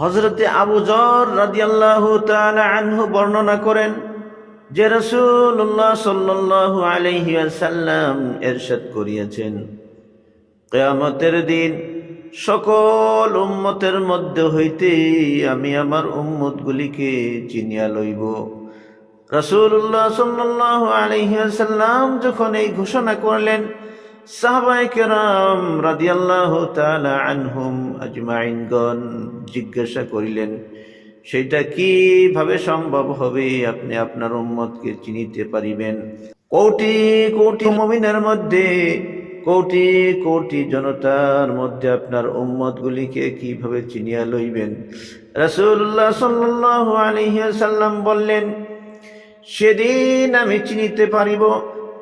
হজরতে আবু জর রাদিয়াল্লাহু তাআলা আনহু বর্ণনা করেন যে রাসূলুল্লাহ সাল্লাল্লাহু আলাইহি ওয়াসাল্লাম ইরশাদ করিয়াছেন। কিয়ামতের দিন সকল উম্মতের মধ্যে হইতে আমি আমার উম্মতগুলিকে চিনিয়া লইব। রাসূলুল্লাহ সাল্লাল্লাহু আলাইহি ওয়াসাল্লাম যখন এই ঘোষণা করলেন জিজ্ঞাসা করিলেন, সেটা কীভাবে সম্ভব হবে আপনি আপনার উম্মতকে চিনিতে পারিবেন? কোটি কোটি মুমিনের মধ্যে, কোটি কোটি জনতার মধ্যে আপনার উম্মতগুলিকে কীভাবে চিনিয়া লইবেন? রাসূলুল্লাহ সাল্লাল্লাহু আলাইহি ওয়াসাল্লাম বললেন, সেদিন আমি চিনিতে পারিব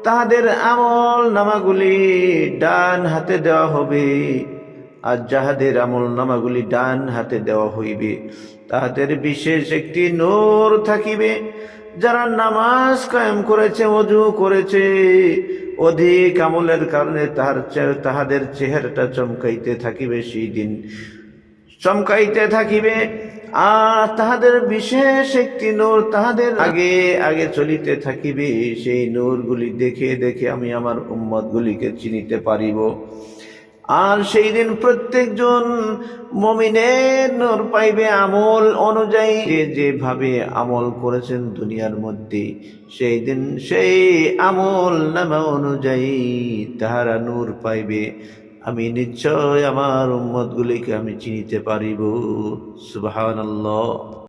তাহাদের আমল নামাগুলি ডান হাতে দেওয়া হবে, আর যাহাদের আমল নামাগুলি ডান হাতে দেওয়া হইবে, তাহাদের বিশেষ একটি নোর থাকিবে। যারা নামাজ কায়েম করেছে, অজু করেছে, অধিক আমলের কারণে তাহার তাহাদের চেহারাটা চমকাইতে থাকিবে সেই দিন। চমকাইতে থাকিবে আর তাহাদের বিশেষ একটি নূর তাহাদের আগে আগে চলিতে থাকিবে। সেই নূরগুলি দেখে দেখে আমি আমার উম্মত গুলিকে চিনিতে পারিব। আর সেই দিন প্রত্যেকজন মমিনের নূর পাইবে আমল অনুযায়ী। যে যেভাবে আমল করেছেন দুনিয়ার মধ্যে, সেই দিন সেই আমল নামা অনুযায়ী তাহারা নূর পাইবে। আমি নিশ্চয় আমার উম্মতগুলিকে আমি চিনিতে পারিব। সুবহানাল্লাহ।